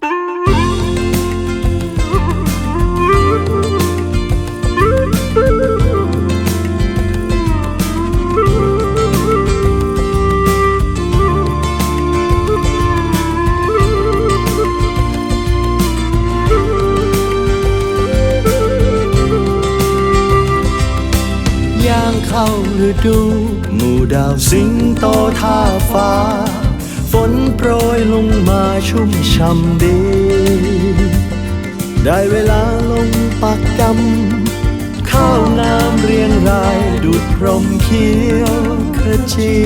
ย่างเข้าฤดูหมู่ดาวสิงโตท่าฟ้า ฝนโปรยลงมาชุ่มช่ำดี ได้เวลาลงปักกำข้าวน้ำเรียงรายดูดพรมเขียวขจี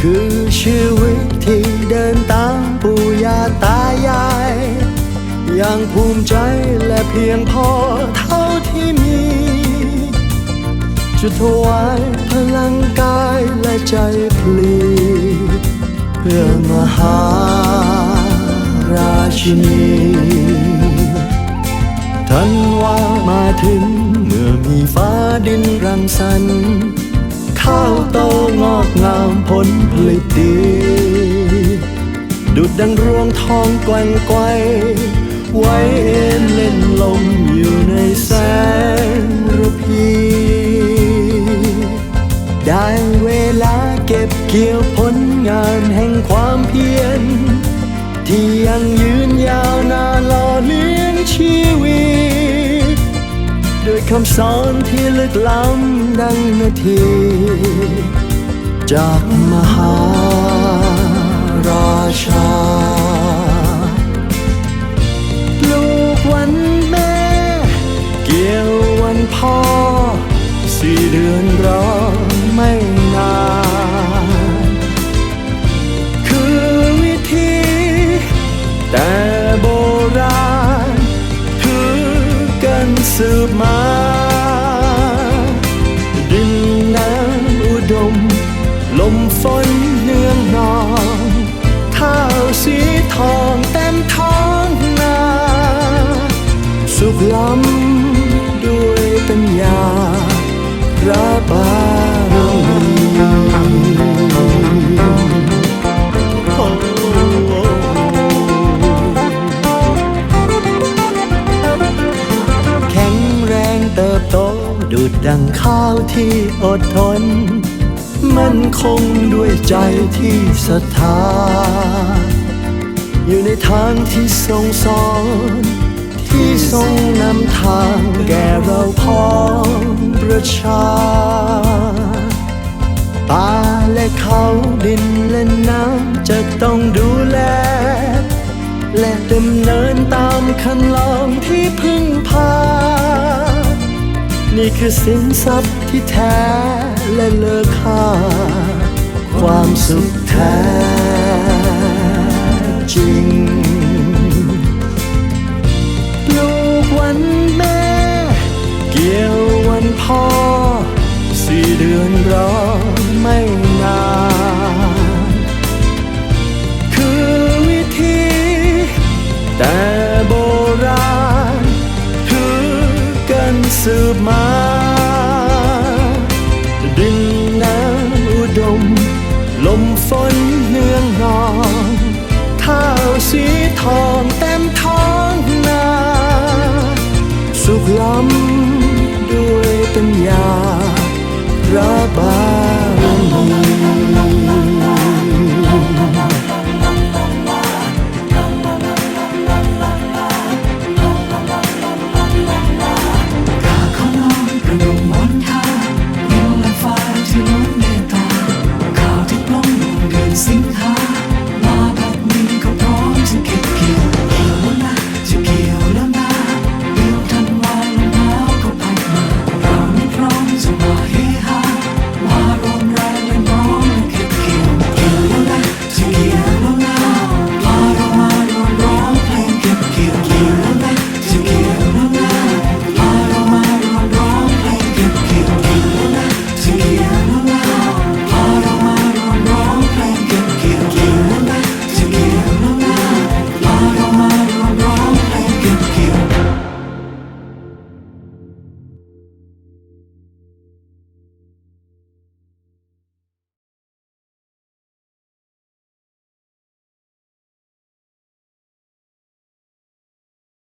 คือชีวิตที่เดินตามปู่ย่าตายาย อย่างภูมิใจและเพียงพอเท่าที่มี จะถวายพลังกายและใจพลีเพื่อมหาราชินีท่านว่ามาถึงเมื่อมีฟ้าดินรังสรรค์ข้าวโตงอกงามผลผลิตดีดุดดังรวงทองแกว่งไกวไว้เอ็นเล่นลมอยู่ในแสงระพี คำสอนที่ลึกล้ำดังนาที จากมหาราชา ลูกวันแม่ เกี่ยววันพ่อ สี่เดือนรอไม่นาน คือวิธีแต่ ญาพระบารมีโอ้แข็งแรงเติบโตดุดดังข้าวที่อดทน มั่นคงด้วยใจที่ศรัทธา อยู่ในทางที่ทรงสอน ที่ทรงนำทางแก่เราพ้องประชาป่าและเขาดินและน้ำจะต้องดูแล และดำเนินตามคันลองที่พึ่งพา นี่คือสินทรัพย์ที่แท้และเลอค่า ความสุขแท้จริง วันแม่ เกี่ยววันพ่อ สี่เดือนรอไม่นาน คือวิธี แต่โบราณคือกันสืบมาดินน้ำอุดม ลมฝนเนืองนอง ข้าวสีทอง